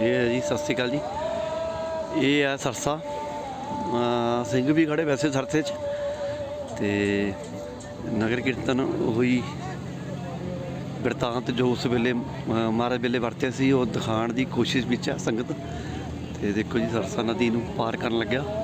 ਇਹ ਹੈ ਜੀ, ਸਤਿ ਸ਼੍ਰੀ ਅਕਾਲ ਜੀ। ਇਹ ਹੈ ਸਰਸਾ। ਸਿੰਘ ਵੀ ਖੜੇ ਵੈਸੇ ਸਰਸੇ 'ਚ। ਤੇ ਨਗਰ ਕੀਰਤਨ ਹੋਈ ਵਰਤਾਂਤ ਜੋ ਉਸ ਵੇਲੇ ਮਹਾਰਾਜ ਵੇਲੇ ਵਰਤਿਆ ਸੀ, ਉਹ ਦਿਖਾਉਣ ਦੀ ਕੋਸ਼ਿਸ਼ ਵਿੱਚ ਹੈ ਸੰਗਤ। ਤੇ ਦੇਖੋ ਜੀ, ਸਰਸਾ ਨਦੀ ਨੂੰ ਪਾਰ ਕਰਨ ਲੱਗਿਆ।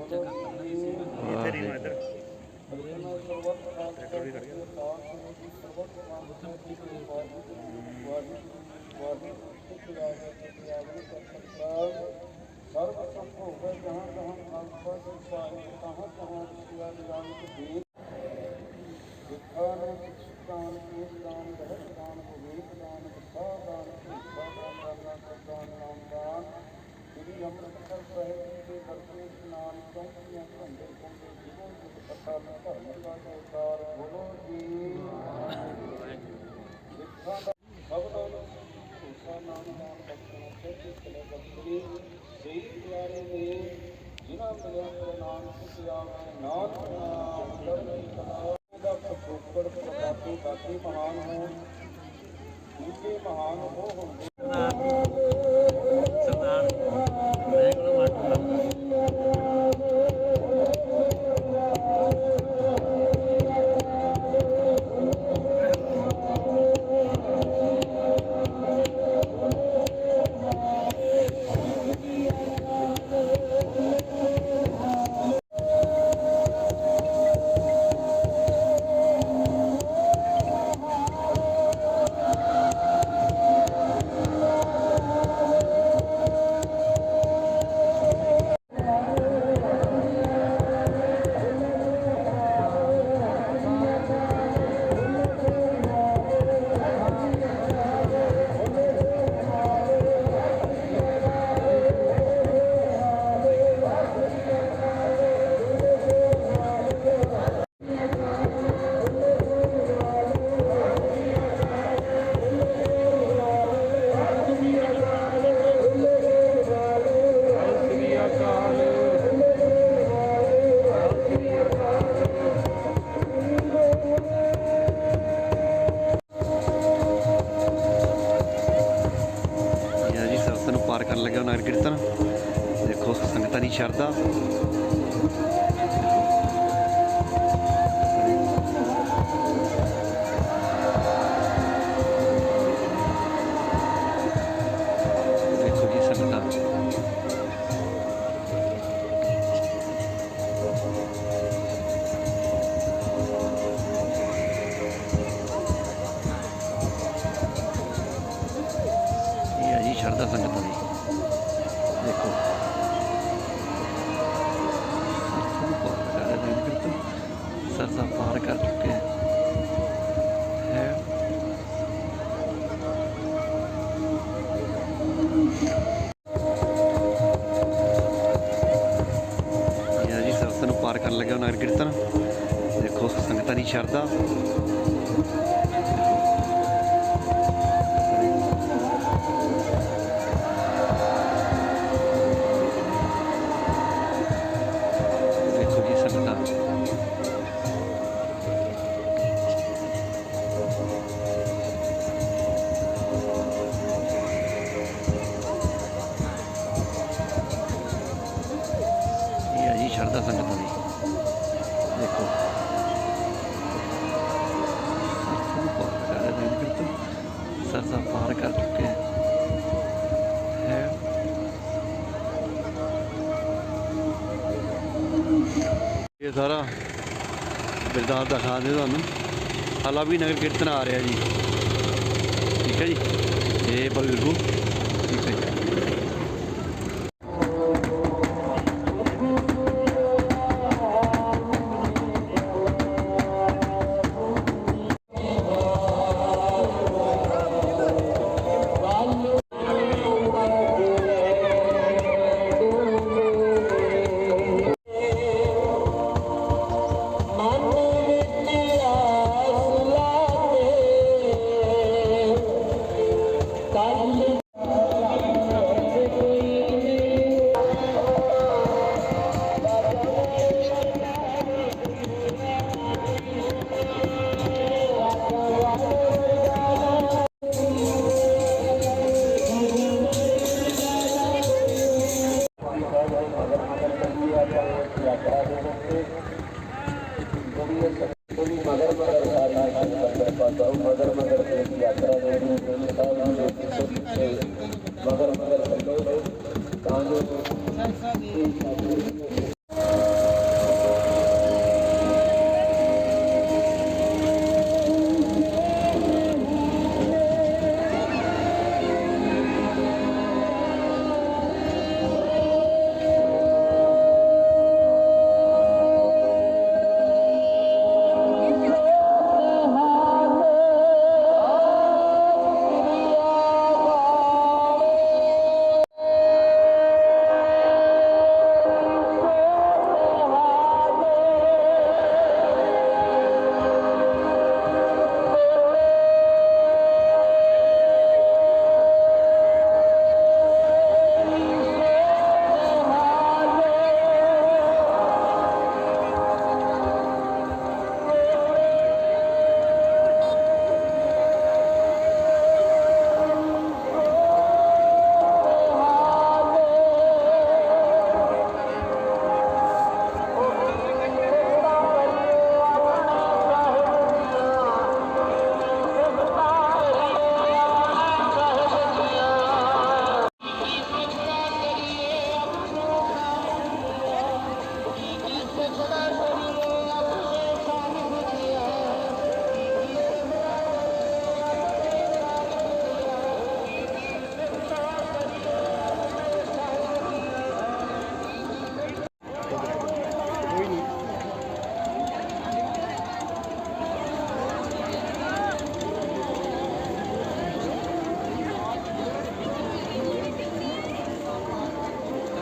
ਮਹਾਨ ਹੋਣ ਮਹਾਨ ਹੁੰਦੇ ਸੰਗਤਾਂ ਕੀਰਤਨ ਸਰਸਾ ਪਾਰ ਕਰ ਚੁੱਕੇ ਹੈ। ਇਹ ਜੀ ਸਰਸਾ ਨੂੰ ਪਾਰ ਕਰਨ ਲੱਗਿਆ ਨਗਰ ਕੀਰਤਨ ਦੇਖੋ ਸੰਗਤਾਂ ਦੀ ਸ਼ਰਧਾ। ਇਹ ਸਾਰਾ ਬਿਰਦਾਸ ਦਾ ਦੇ ਤੁਹਾਨੂੰ। ਹਾਲਾ ਵੀ ਨਗਰ ਕੀਰਤਨ ਆ ਰਿਹਾ ਜੀ। ਠੀਕ ਹੈ ਜੀ? ਇਹ ਬਲਗੂ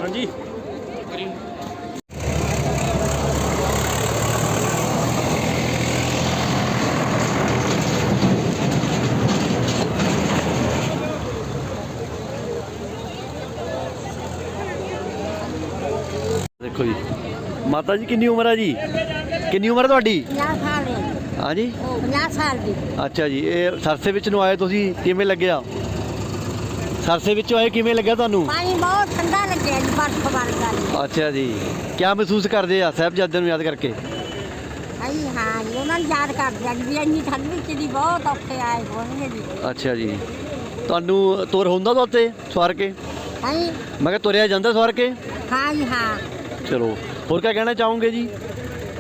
ਹਾਂਜੀ। ਦੇਖੋ ਜੀ ਮਾਤਾ ਜੀ ਕਿੰਨੀ ਉਮਰ ਹੈ ਜੀ? ਕਿੰਨੀ ਉਮਰ ਹੈ ਤੁਹਾਡੀ? 50 ਸਾਲ ਦੇ ਹਾਂਜੀ। 50 ਸਾਲ ਦੀ। ਅੱਛਾ ਜੀ ਇਹ ਸਰਸੇ ਵਿੱਚ ਨੂੰ ਆਏ ਤੁਸੀਂ ਕਿਵੇਂ ਲੱਗਿਆ? ਸਰਸੇ ਵਿੱਚੋਂ ਆਏ ਕਿਵੇਂ ਲੱਗਿਆ ਤੁਹਾਨੂੰ? ਪਾਣੀ ਬਹੁਤ ਠੰਡਾ ਲੱਗਿਆ ਜੀ ਬਰਫ ਵਰਗਾ ਜੀ ਅੱਛਾ ਜੀ। ਕੀ ਮਹਿਸੂਸ ਕਰਦੇ ਆ ਸਾਹਿਬਜ਼ਾਦਿਆਂ ਨੂੰ ਯਾਦ ਕਰਕੇ? ਹਾਂਜੀ ਹਾਂ ਜੀ ਉਹਨਾਂ ਨੂੰ ਯਾਦ ਕਰਦੇ ਆ ਵੀ ਇੰਨੀ ਠੰਡ ਵਿੱਚ ਦੀ ਬਹੁਤ ਔਖੇ ਆਏ ਹੋਣਗੇ ਜੀ। ਅੱਛਾ ਜੀ। ਤੁਹਾਨੂੰ ਤੁਰ ਹੁੰਦਾ ਤਾਂ ਉੱਤੇ ਸਵਾਰ ਕੇ? ਹਾਂਜੀ ਮੈਂ ਕਿਹਾ ਤੁਰਿਆ ਜਾਂਦਾ ਸਵਾਰ ਕੇ? ਹਾਂ ਜੀ ਹਾਂ। ਚਲੋ। ਹੋਰ ਕੀ ਕਹਿਣਾ ਚਾਹੋਗੇ ਜੀ?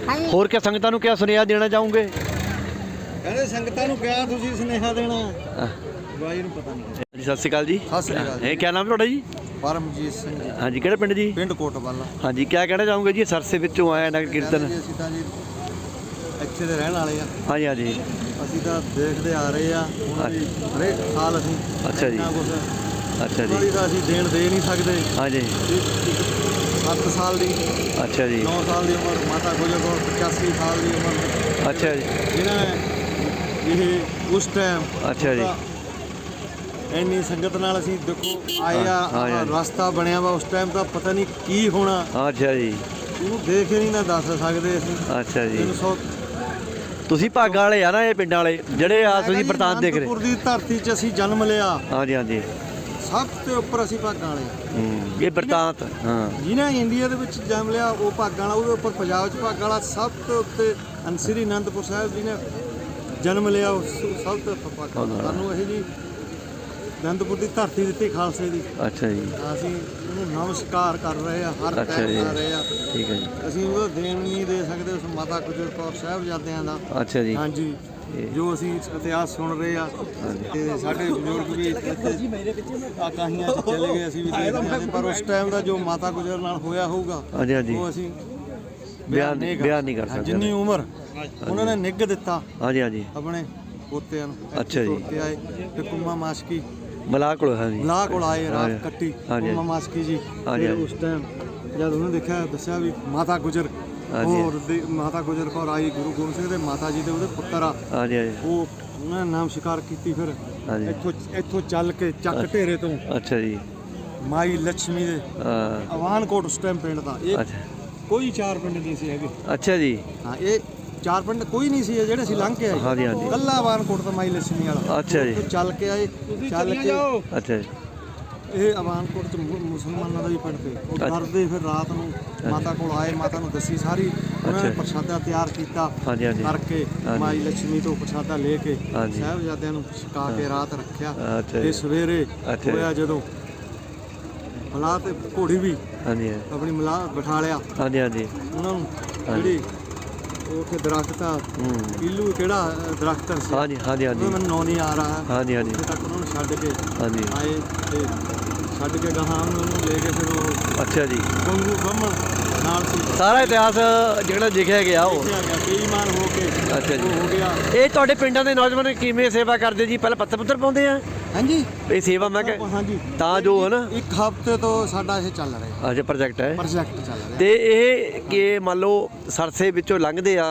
ਹਾਂਜੀ ਹੋਰ ਕੀ ਸੰਗਤਾਂ ਨੂੰ ਕੀ ਸੁਨੇਹਾ ਦੇਣਾ ਚਾਹੋਗੇ? ਕਹਿੰਦੇ ਸੰਗਤਾਂ ਨੂੰ ਕਿਹਾ ਤੁਸੀਂ ਸੁਨੇਹਾ ਦੇਣਾ? ਬਾਈ ਨੂੰ ਪਤਾ ਨਹੀਂ। ਜੀ ਸਤਿ ਸ਼੍ਰੀ ਅਕਾਲ ਜੀ। ਸਤਿ ਸ਼੍ਰੀ ਅਕਾਲ ਜੀ। ਇਹ ਕੀ ਨਾਮ ਤੁਹਾਡਾ ਜੀ? ਪਰਮਜੀਤ ਸਿੰਘ ਜੀ। ਹਾਂਜੀ ਕਿਹੜਾ ਪਿੰਡ ਜੀ? ਪਿੰਡ ਕੋਟਵਾਲਾ। ਹਾਂਜੀ ਕੀ ਕਹਿਣਾ ਚਾਹੋਗੇ ਜੀ? ਸਰਸੇ ਵਿੱਚੋਂ ਆਇਆ ਨਗਰ ਕਹਿੰਦੇ ਕੀਰਤਨ। ਜੀ ਅਸੀਂ ਤਾਂ ਜੀ ਇੱਥੇ ਦੇ ਰਹਿਣ ਵਾਲੇ ਆ। ਹਾਂਜੀ ਹਾਂਜੀ। ਅਸੀਂ ਤਾਂ ਦੇਖਦੇ ਆ ਰਹੇ ਆ ਹੁਣ ਵੀ ਹਰੇਕ ਸਾਲ ਅਸੀਂ ਅੱਛਾ ਜੀ। ਇੰਨਾ ਕੁਛ। ਅੱਛਾ ਜੀ। ਵਾਲੀ ਤਾਂ ਅਸੀਂ ਦੇਣ ਦੇ ਨਹੀਂ ਸਕਦੇ। ਹਾਂਜੀ। 7 ਸਾਲ ਦੀ ਅੱਛਾ ਜੀ। 9 ਸਾਲ ਦੀ ਉਮਰ ਮਾਤਾ ਗੁਜਰ ਕੌਰ 85 ਸਾਲ ਦੀ ਉਮਰ। ਅੱਛਾ ਜੀ। ਜਿਨ੍ਹਾਂ ਨੇ ਇਹ ਉਸ ਟਾਈਮ ਅੱਛਾ ਜੀ। ਇੰਨੀ ਸੰਗਤ ਨਾਲ ਅਸੀਂ ਦੇਖੋ ਆਏ ਆ। ਰਸਤਾ ਬਣਿਆ ਵਾ ਉਸ ਟਾਈਮ ਤਾਂ ਪਤਾ ਨਹੀਂ ਕੀ ਹੋਣਾ। ਅੱਛਾ ਜੀ। ਉਹਨੂੰ ਦੇਖ ਹੀ ਨਹੀਂ ਨਾ ਦੱਸ ਸਕਦੇ ਅਸੀਂ। ਅੱਛਾ ਜੀ। 300 ਤੁਸੀਂ ਭਾਗਾਂ ਵਾਲੇ ਆ ਨਾ ਇਹ ਪਿੰਡਾਂ ਵਾਲੇ ਜਿਹੜੇ ਆ ਤੁਸੀਂ ਬਰਤਾਨ ਦੇਖ ਰਹੇ। ਅਨੰਦਪੁਰ ਦੀ ਧਰਤੀ 'ਚ ਅਸੀਂ ਜਨਮ ਲਿਆ। ਹਾਂਜੀ ਹਾਂਜੀ। ਸਭ ਤੋਂ ਉੱਪਰ ਅਸੀਂ ਭਾਗਾਂ ਵਾਲੇ ਇਹ ਬਰਤਾਂਤ ਹਾਂ। ਜਿਹਨੇ ਇੰਡੀਆ ਦੇ ਵਿੱਚ ਜਨਮ ਲਿਆ ਉਹ ਭਾਗਾਂ ਵਾਲਾ ਉਹਦੇ ਉੱਪਰ ਪੰਜਾਬ 'ਚ ਭਾਗਾਂ ਵਾਲਾ ਸਭ ਤੋਂ ਉੱਤੇ ਅਨ- ਸ੍ਰੀ ਅਨੰਦਪੁਰ ਸਾਹਿਬ ਜੀ ਨੇ ਜਨਮ ਲਿਆ ਸਭ ਤੋਂ ਉੱਪਰ ਭਾਗਾਂ। ਸਾਨੂੰ ਇਹ ਜੀ ਅਨੰਦਪੁਰ ਦੀ ਧਰਤੀ ਦਿੱਤੀ ਖਾਲਸੇ ਦੀ। ਅੱਛਾ ਜੀ। ਅਸੀਂ ਉਹਨੂੰ ਨਮਸਕਾਰ ਕਰ ਰਹੇ ਆ ਹਰ ਅੱਛਾ ਟਾਈਮ ਜੀ। ਕਰ ਰਹੇ ਆ ਠੀਕ ਹੈ ਜੀ। ਅਸੀਂ ਉਹਦਾ ਦੇਣ ਨਹੀਂ ਦੇ ਸਕਦੇ ਉਸ ਮਾਤਾ ਗੁਜਰ ਕੌਰ ਸਾਹਿਬਜ਼ਾਦਿਆਂ ਦਾ। ਅੱਛਾ ਜੀ। ਹਾਂਜੀ। ਜੋ ਅਸੀਂ ਇਤਿਹਾਸ ਸੁਣ ਰਹੇ ਆ ਤੇ ਸਾਡੇ ਬਜ਼ੁਰਗ ਵੀ ਇੱਥੇ 'ਚ ਚਲੇ ਗਏ ਅਸੀਂ ਵੀ ਦੇਖਦੇ ਹਾਂ। ਪਰ ਉਸ ਟਾਈਮ ਦਾ ਜੋ ਮਾਤਾ ਗੁਜਰ ਨਾਲ ਹੋਇਆ ਹੋਊਗਾ ਹਾਂਜੀ ਹਾਂਜੀ। ਉਹ ਅਸੀਂ ਬਿਆਨ ਬਿਆਨ ਨਹੀਂ ਕਰ ਹਾਂ, ਸਕਦੇ ਜਿੰਨੀ ਉਮਰ ਉਹਨਾਂ ਨੇ ਨਿੱਘ ਦਿੱਤਾ ਹਾਂਜੀ ਹਾਂਜੀ। ਆਪਣੇ ਪੋਤਿਆਂ ਨੂੰ ਅੱਛਾ ਜੀ। ਤੁਰ ਕੇ ਆਏ ਤੇ ਕੁੰਮਾ ਮਾਸ਼ਕੀ ਮਲਾਹ ਕੋਲ ਹਾਂਜੀ ਬਲਾ ਕੋਲ ਆਏ ਰਾਤ ਹਾਂਜੀ। ਕੱਟੀ ਹਾਂਜੀ। ਕੁੰਮਾ ਮਾਸ਼ਕੀ ਜੀ। ਹਾਂਜੀ, ਹਾਂਜੀ। ਉਸ ਟਾਈਮ ਜਦ ਉਹਨੇ ਦੇਖਿਆ ਦੱਸਿਆ ਵੀ ਮਾਤਾ ਗੁਜਰ। ਹਾਂਜੀ। ਹੋਰ ਦੀ ਮਾਤਾ ਗੁਜਰ ਕੌਰ ਆਈ ਗੁਰੂ ਗੋਬਿੰਦ ਸਿੰਘ ਦੇ ਮਾਤਾ ਜੀ ਦੇ ਉਹਦੇ ਪੁੱਤਰ ਆ। ਹਾਂਜੀ ਹਾਂਜੀ ਉਹ ਉਹਨਾਂ ਨੇ ਨਾਮ ਸ਼ਿਕਾਰ ਕੀਤੀ ਫਿਰ। ਹਾਂਜੀ ਇੱਥੋਂ ਇੱਥੋਂ ਚੱਲ ਕੇ ਚੱਕ ਢੇਰੇ ਤੋਂ ਅੱਛਾ ਜੀ। ਮਾਈ ਲక్ష్ਮੀ ਦੇ ਅਹ, ਅਵਾਨਕੋਟ ਉਸ ਟਾਈਮ ਪਿੰਡ ਦਾ। ਇਹ ਅੱਛਾ। ਕੋਈ ਚਾਰ ਪਿੰਡ ਨਹੀਂ ਸੀ ਹੈਗੇ। ਅੱਛਾ ਜੀ। ਹਾਂ ਇਹ ਚਾਰ ਪਿੰਡ ਕੋਈ ਨਹੀਂ ਸੀ ਜਿਹੜੇ ਅਸੀਂ ਲੰਘ ਕੇ ਆਏ। ਹਾਂਜੀ, ਹਾਂਜੀ। ਕੱਲਾ ਬਾਨਕੋਟ ਮਾਈ ਲਛਮੀ ਵਾਲਾ। ਅੱਛਾ ਜੀ। ਚੱਲ ਕੇ ਆਏ ਚੱਲ ਕੇ ਅੱਛਾ ਜੀ। ਇਹ ਅਵਾਨਕੋਟ ਚ ਮੁਸਲਮਾਨਾਂ ਦਾ ਵੀ ਪਿੰਡ ਤੇ ਉਹ ਡਰਦੇ ਫਿਰ ਰਾਤ ਨੂੰ ਮਾਤਾ ਕੋਲ ਆਏ ਮਾਤਾ ਨੂੰ ਦੱਸੀ ਸਾਰੀ। ਉਹਨਾਂ ਨੇ ਪ੍ਰਸ਼ਾਦਾ ਤਿਆਰ ਕੀਤਾ ਕਰਕੇ ਮਾਈ ਲక్ష్ਮੀ ਤੋਂ ਪ੍ਰਸ਼ਾਦਾ ਲੈ ਕੇ ਹਾਂਜੀ। ਸਾਹਿਬਜ਼ਾਦਿਆਂ ਨੂੰ ਛਕਾ ਕੇ ਰਾਤ ਰੱਖਿਆ। ਤੇ ਸਵੇਰੇ ਹੋਇਆ ਜਦੋਂ ਮਲਾਹ ਤੇ ਘੋੜੀ ਵੀ ਹਾਂਜੀ ਆਪਣੀ ਮਲਾਹ ਬਿਠਾ ਲਿਆ। ਹਾਂਜੀ ਹਾਂਜੀ। ਉਹਨਾਂ ਨੂੰ ਜਿਹੜੀ ਕਿ ਦਰਖਤ ਆ ਪੀਲੂ ਕਿਹੜਾ ਦਰਖਤ ਸੀ? ਹਾਂਜੀ ਹਾਂਜੀ ਹਾਂਜੀ। ਮੈਨੂੰ ਨਾਂ ਨਹੀਂ ਆ ਰਿਹਾ। ਹਾਂਜੀ ਹਾਂਜੀ। ਉੱਥੇ ਤੱਕ ਉਹਨਾਂ ਨੂੰ ਛੱਡ ਕੇ ਹਾਂਜੀ। ਆਏ ਤੇ ਛੱਡ ਕੇ ਗਾਹਾਂ ਉਹਨੂੰ ਲੈ ਕੇ ਫਿਰ ਉਹ ਅੱਛਾ ਜੀ। ਗੰਗੂ ਬ੍ਰਹਮਣ ਨਾਲ ਸੀ। ਸਾਰਾ ਇਤਿਹਾਸ ਜਿਹੜਾ ਲਿਖਿਆ ਗਿਆ ਉਹ। ਗਿਆ ਬੇਈਮਾਨ ਹੋ ਕੇ ਅੱਛਾ ਜੀ। ਉਹ ਹੋ ਗਿਆ। ਇਹ ਤੁਹਾਡੇ ਪਿੰਡਾਂ ਦੇ ਨੌਜਵਾਨ ਕਿਵੇਂ ਸੇਵਾ ਕਰਦੇ ਜੀ? ਪਹਿਲਾਂ ਪੱਤਰ ਪੁੱਤਰ ਪਾਉਂਦੇ ਆ? ਹਾਂਜੀ। ਇਹ ਸੇਵਾ ਮੈਂ ਕਿ ਹਾਂਜੀ। ਤਾਂ ਜੋ ਹੈ ਨਾ ਇੱਕ ਹਫ਼ਤੇ ਤੋਂ ਸਾਡਾ ਇਹ ਚੱਲ ਰਿਹਾ ਅੱਛਾ ਪ੍ਰੋਜੈਕਟ ਹੈ। ਪ੍ਰੋਜੈਕਟ ਚੱਲ ਰਿਹਾ ਤੇ ਇਹ ਕਿ ਮੰਨ ਲਓ ਸਰਸੇ ਵਿੱਚੋਂ ਲੰਘਦੇ ਆ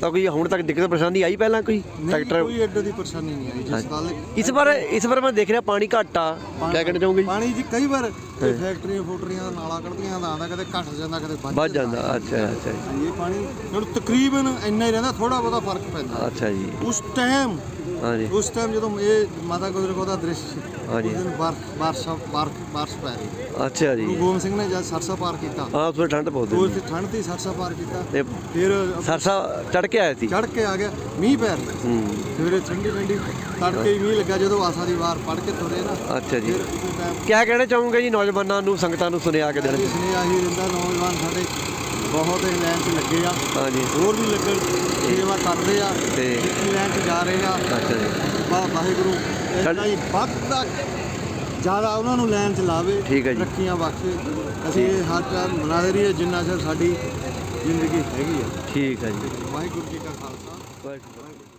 ਤਾਂ ਕੋਈ ਹੁਣ ਤੱਕ ਦਿੱਕਤ ਪਰੇਸ਼ਾਨੀ ਆਈ ਪਹਿਲਾਂ ਕੋਈ? ਟਰੈਕਟਰ? ਕੋਈ ਐਡੇ ਦੀ ਪਰੇਸ਼ਾਨੀ ਨਹੀਂ ਆਈ। ਜਿਸ ਗੱਲ ਇਸ ਵਾਰ ਇਸ ਵਾਰ ਮੈਂ ਦੇਖ ਰਿਹਾ ਪਾਣੀ ਘੱਟ ਆ। ਕਿਆ ਕਹਿਣਾ ਚਾਹੋਗੇ ਪਾਣੀ ਜੀ ਕਈ ਵਾਰ ਫੈਕਟਰੀਆਂ ਫੋਟਰੀਆਂ ਨਾਲਾ ਕੱਢਦੀਆਂ ਦਾ ਆਉਂਦਾ ਕਦੇ ਘਟ ਜਾਂਦਾ ਕਦੇ ਵੱਧ ਜਾਂਦਾ। ਅੱਛਾ ਅੱਛਾ ਇਹ ਪਾਣੀ ਹੁਣ ਤਕਰੀਬਨ ਇੰਨਾ ਹੀ ਰਹਿੰਦਾ ਥੋੜਾ ਬਹੁਤਾ ਫ਼ਰਕ ਪੈਂਦਾ। ਅੱਛਾ ਜੀ। ਉਸ ਟਾਈਮ ਹਾਂਜੀ। ਉਸ ਟਾਈਮ ਜਦੋਂ ਇਹ ਮਾਤਾ ਗੁਜਰ ਕੋ ਦਾ ਦ੍ਰਿਸ਼ ਸੀ ਹਾਂਜੀ। ਉਸ ਦਿਨ ਬਾਰ ਬਾਰਸ਼ ਬਾਰ- ਬਾਰਸ਼ ਪੈ ਰਹੀ। ਅੱਛਾ ਜੀ। ਗੁਰੂ ਗੋਬਿੰਦ ਸਿੰਘ ਨੇ ਜਦ ਸਰਸਾ ਪਾਰ ਕੀਤਾ ਉਸ ਵੇਲੇ ਠੰਡ ਬਹੁਤ ਉਹ ਸੀ ਤੇ ਠੰਡ ਦੀ ਸਰਸਾ ਪਾਰ ਕੀਤਾ। ਤੇ ਫਿਰ ਸਰਸਾ ਚੜ ਕੇ ਆਇਆ ਸੀ? ਚੜ ਕੇ ਆ ਗਿਆ ਮੀਂਹ ਪੈ ਰਿਹਾ। ਹੂੰ। ਸਵੇਰੇ ਠੰਡੀ ਠੰਡੀ ਤੜਕੇ ਹੀ ਮੀਂਹ ਲੱਗਾ ਜਦੋਂ ਆਸਾ ਦੀ ਵਾਰ ਪੜ ਕੇ ਤੁਰੇ ਨਾ। ਅੱਛਾ ਜੀ। ਫਿਰ ਉਸ ਟਾਈਮ ਕਿਆ ਕਹਿਣਾ ਚਾਹੋਗੇ ਜੀ ਨੌਜਵਾਨਾਂ ਨੂੰ ਸੰਗਤਾਂ ਨੂੰ ਸੁਨੇਹਾ ਕੇ ਦੇਣਾ? ਇਸ ਨੇ ਆਹੀ ਰਹਿੰਦਾ ਨੌਜਵਾਨ ਸਾਡੇ ਬਹੁਤ ਇਹ ਲਾਈਨ 'ਚ ਲੱਗੇ ਆ। ਹਾਂਜੀ। ਹੋਰ ਵੀ ਲੱਗਣ ਸੇਵਾ ਕਰਦੇ ਆ। ਤੇ- ਲਾਈਨ 'ਚ ਜਾ ਰਹੇ ਆ। ਅੱਛਾ ਜੀ। ਵਾ- ਵਾਹਿਗੁਰੂ। ਇਦਾਂ ਹੀ ਵੱਧ ਤੱਕ ਜ਼ਿਆਦਾ ਉਹਨਾਂ ਨੂੰ ਲਾਈਨ 'ਚ ਲਾਵੇ ਠੀਕ ਹੈ ਜੀ। ਰੱਖੀਆਂ ਬਖਸ਼ੇ। ਅਸੀਂ ਇਹ ਹਰ ਟਾਈਮ ਮਨਾਦੇ ਰਹੀਏ ਜਿੰਨਾ ਚਿਰ ਸਾਡੀ ਜ਼ਿੰਦਗੀ ਹੈਗੀ ਆ। ਠੀਕ ਹੈ ਜੀ। ਵਾਹਿਗੁਰੂ ਜੀ ਕਾ ਖਾਲਸਾ। ਵਾਹਿਗੁਰੂ